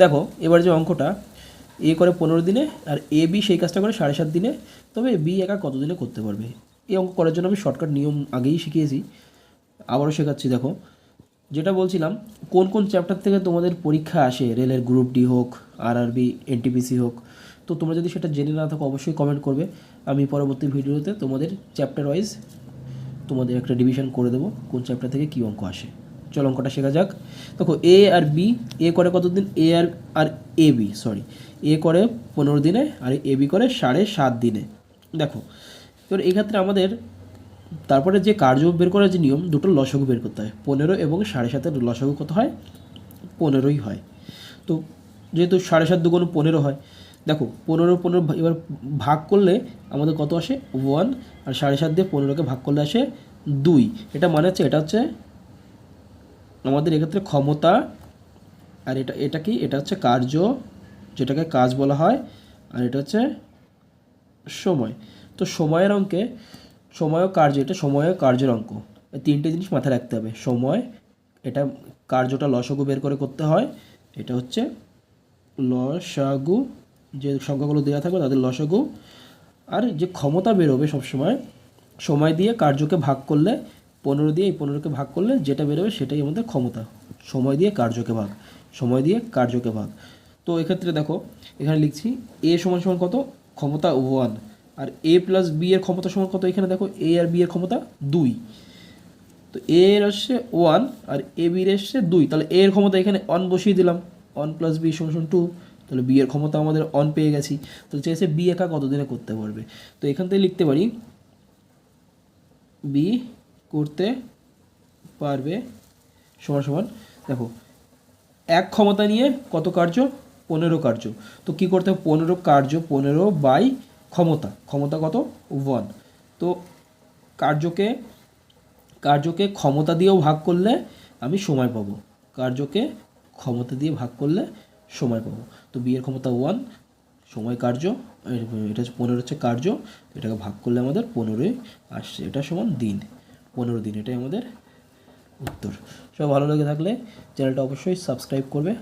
দেখো, এবার যে অঙ্কটা, এ করে পনেরো দিনে আর এ বি সেই কাজটা করে সাড়ে সাত দিনে, তবে বি একা কত দিনে করতে পারবে? এই অঙ্ক করার জন্য আমি শর্টকাট নিয়ম আগেই শিখিয়েছি, আবারও শেখাচ্ছি, দেখো। যেটা বলছিলাম, কোন কোন চ্যাপ্টার থেকে তোমাদের পরীক্ষা আসে, রেলের গ্রুপ ডি হোক আর আর আরবি এনটিপিসি হোক, তো তোমরা যদি সেটা জেনে না থাকো, অবশ্যই কমেন্ট করবে। আমি পরবর্তী ভিডিওতে তোমাদের চ্যাপ্টার ওয়াইজ তোমাদের একটা ডিভিশন করে দেবো, কোন চ্যাপ্টার থেকে কী অঙ্ক আসে। চলো অঙ্কটা শেখা যাক। দেখো এ আর বি এ করে কতদিন? এ আর আর এ বি সরি এ করে পনেরো দিনে আর এ বি করে সাড়ে সাত দিনে। দেখো, এবার এক্ষেত্রে আমাদের তারপরে যে কার্য বের করার যে নিয়ম, দুটো লসাগু বের করতে হয়। পনেরো এবং সাড়ে সাতের লসাগু কত হয়? পনেরোই হয়। তো যেহেতু সাড়ে সাত দুগুণ পনেরো হয়, দেখো, পনেরো পনেরো এবার ভাগ করলে আমাদের কত আসে? ওয়ান, আর সাড়ে সাত দিয়ে পনেরোকে ভাগ করলে আসে দুই। এটা মানে হচ্ছে, এটা হচ্ছে আমাদের এক্ষেত্রে ক্ষমতা আর এটা এটা কি? এটা হচ্ছে কার্য, যেটাকে কাজ বলা হয়, আর এটা হচ্ছে সময়। তো সময়ের অঙ্কে সময় ও কার্য, এটা সময় ও কার্যের অঙ্ক। তিনটে জিনিস মাথায় রাখতে হবে। সময়, এটা কার্যটা লসগু বের করে করতে হয়। এটা হচ্ছে লসাগু, যে সংখ্যাগুলো দেওয়া থাকবে তাদের লসাগু। আর যে ক্ষমতা বেরোবে সবসময়, সময় দিয়ে কার্যকে ভাগ করলে পনেরো দিয়ে এই পনেরোকে ভাগ করলে যেটা বেরোবে সেটাই আমাদের ক্ষমতা। সময় দিয়ে কার্যকে ভাগ, সময় দিয়ে কার্যকে ভাগ। তো এক্ষেত্রে দেখো, এখানে লিখছি, এ সমান সমান কত? ক্ষমতা ওয়ান। আর এ প্লাস বি এর ক্ষমতা সমান কত? এখানে দেখো, এ আর বি এর ক্ষমতা দুই। তো এ এর আসছে ওয়ান আর এ বির এসছে দুই। তাহলে এ এর ক্ষমতা এখানে অন বসিয়ে দিলাম। অন প্লাস বি সমান টু তাহলে বি এর ক্ষমতা আমাদের অন পেয়ে গেছি। তাহলে চেয়েছে বি একা কতদিনে করতে পারবে? তো এখান থেকে লিখতে পারি বি করতে পারবে। সমান সমান, দেখো, এক ক্ষমতা নিয়ে কত কার্য? পনেরো কার্য। তো কি করতে হবে? পনেরো কার্য, পনেরো বাই ক্ষমতা। ক্ষমতা কত? ওয়ান তো কার্যকে কার্যকে ক্ষমতা দিয়েও ভাগ করলে আমি সময় পাবো। কার্যকে ক্ষমতা দিয়ে ভাগ করলে সময় পাবো। তো বিয়ের ক্ষমতা ওয়ান সময় কার্য, এটা হচ্ছে পনেরো হচ্ছে কার্য এটাকে ভাগ করলে আমাদের পনেরোই আসছে। এটা সমান দিন। পনেরো দিন এটাই আমাদের উত্তর। সব ভালো লেগে থাকলে চ্যানেলটা অবশ্যই সাবস্ক্রাইব করবে।